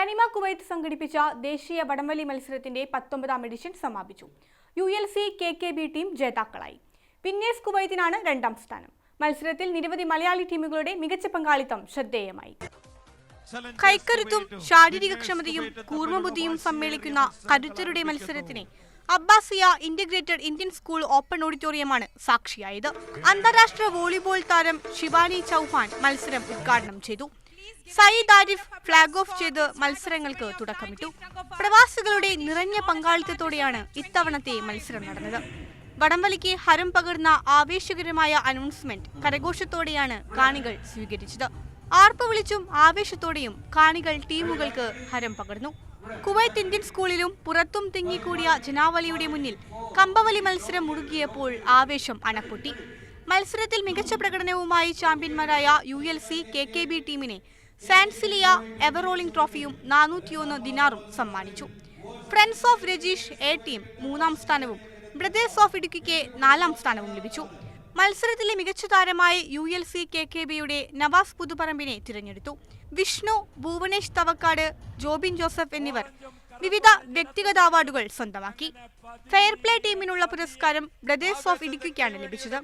തനിമ കുവൈത്ത് സംഘടിപ്പിച്ച ദേശീയ വടംവലി മത്സരത്തിന്റെ പത്തൊമ്പതാം എഡിഷൻ സമാപിച്ചു. U L C K K B team ജേതാക്കളായി. പിന്നേസ് കുവൈത്തിനാണ് രണ്ടാം സ്ഥാനം. മത്സരത്തിൽ നിരവധി മലയാളി ടീമുകളുടെ മികച്ച പങ്കാളിത്തം ശ്രദ്ധേയമായി. കൈക്കരുത്തും ശാരീരിക ക്ഷമതയും കൂർമ്മബുദ്ധിയും സമ്മേളിക്കുന്ന കരുത്തരുടെ മത്സരത്തിനെ Abbasiya integrated Indian school open ഓഡിറ്റോറിയമാണ് സാക്ഷിയായത്. അന്താരാഷ്ട്ര വോളിബോൾ താരം ശിവാനി ചൗഹാൻ മത്സരം ഉദ്ഘാടനം ചെയ്തു. സയ്യിദ് ആരിഫ് ഫ്ളാഗ് ഓഫ് ചെയ്ത് മത്സരങ്ങൾക്ക് തുടക്കമിട്ടു. പ്രവാസികളുടെ നിറഞ്ഞ പങ്കാളിത്തത്തോടെയാണ് ഇത്തവണത്തെ മത്സരം നടന്നത്. വടംവലിക്ക് ഹരം പകർന്ന ആവേശകരമായ അനൗൺസ്മെന്റ് കരഘോഷത്തോടെയാണ് കാണികൾ സ്വീകരിച്ചത്. ആർപ്പ് വിളിച്ചും ആവേശത്തോടെയും കാണികൾ ടീമുകൾക്ക് ഹരം പകർന്നു. കുവൈത്ത് ഇന്ത്യൻ സ്കൂളിലും പുറത്തും തിങ്ങിക്കൂടിയ ജനാവലിയുടെ മുന്നിൽ കമ്പവലി മത്സരം മുറുകിയപ്പോൾ ആവേശം അണപ്പൊട്ടി. മത്സരത്തിൽ മികച്ച പ്രകടനവുമായി ചാമ്പ്യന്മാരായ U L C K K B ടീമിനെ സാൻസിലിയ എവറോളിംഗ് ട്രോഫിയും നാനൂറ്റിയൊന്ന് ദിനാറും സമ്മാനിച്ചു. Friends of Rajeesh A team മൂന്നാം സ്ഥാനവും ബ്രദേഴ്സ് ഓഫ് ഇടുക്കിക്ക് നാലാം സ്ഥാനവും ലഭിച്ചു. മത്സരത്തിലെ മികച്ച താരമായി U L C K K ബിയുടെ നവാസ് പുതുപറമ്പിനെ തിരഞ്ഞെടുത്തു. വിഷ്ണു ഭുവനേഷ് തവക്കാട് ജോബിൻ ജോസഫ് എന്നിവർ വിവിധ വ്യക്തിഗത അവാർഡുകൾ സ്വന്തമാക്കി. ഫെയർ പ്ലേ ടീമിനുള്ള പുരസ്കാരം ബ്രദേഴ്സ് ഓഫ് ഇടുക്കിക്കാണ് ലഭിച്ചത്.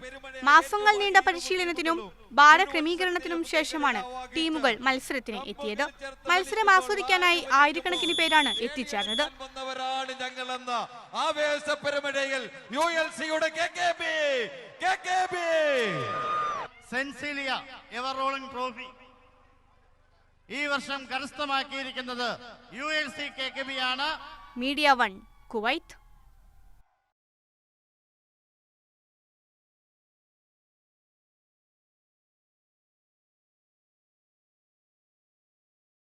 മാസങ്ങൾ നീണ്ട പരിശീലനത്തിനും ഭാരക്രമീകരണത്തിനും ശേഷമാണ് ടീമുകൾ മത്സരത്തിന് എത്തിയത്. മത്സരം ആസ്വദിക്കാനായി ആയിരക്കണക്കിന് പേരാണ് എത്തിച്ചേർന്നത്. വന്നവരാണ് ഞങ്ങളെന്ന ആവേശ യു എൽ സിയുടെ കെ കെ സെൻസിലിയ എവർ റോളിംഗ് ട്രോഫി. ഈ വർഷം കരസ്ഥമാക്കിയിരിക്കുന്നത് U L C K K B ആണ്. Media one Kuwait.